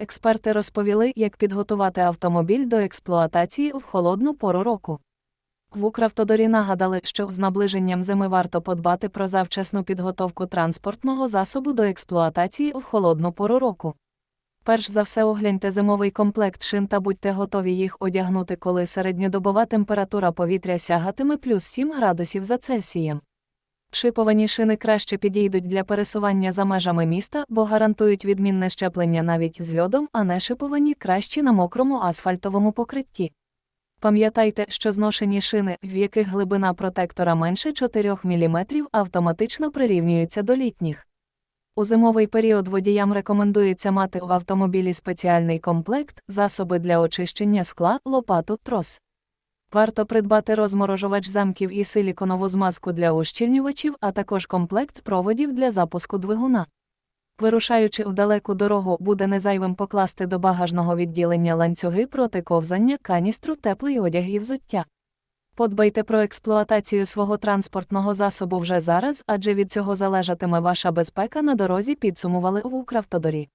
Експерти розповіли, як підготувати автомобіль до експлуатації в холодну пору року. В Укравтодорі нагадали, що з наближенням зими варто подбати про завчасну підготовку транспортного засобу до експлуатації в холодну пору року. Перш за все огляньте зимовий комплект шин та будьте готові їх одягнути, коли середньодобова температура повітря сягатиме плюс 7 градусів за Цельсієм. Шиповані шини краще підійдуть для пересування за межами міста, бо гарантують відмінне щеплення навіть з льодом, а не шиповані кращі на мокрому асфальтовому покритті. Пам'ятайте, що зношені шини, в яких глибина протектора менше 4 мм, автоматично прирівнюються до літніх. У зимовий період водіям рекомендується мати в автомобілі спеціальний комплект, засоби для очищення скла, лопату, трос. Варто придбати розморожувач замків і силіконову змазку для ущільнювачів, а також комплект проводів для запуску двигуна. Вирушаючи в далеку дорогу, буде незайвим покласти до багажного відділення ланцюги проти ковзання, каністру, теплий одяг і взуття. Подбайте про експлуатацію свого транспортного засобу вже зараз, адже від цього залежатиме ваша безпека на дорозі, підсумували в Укравтодорі.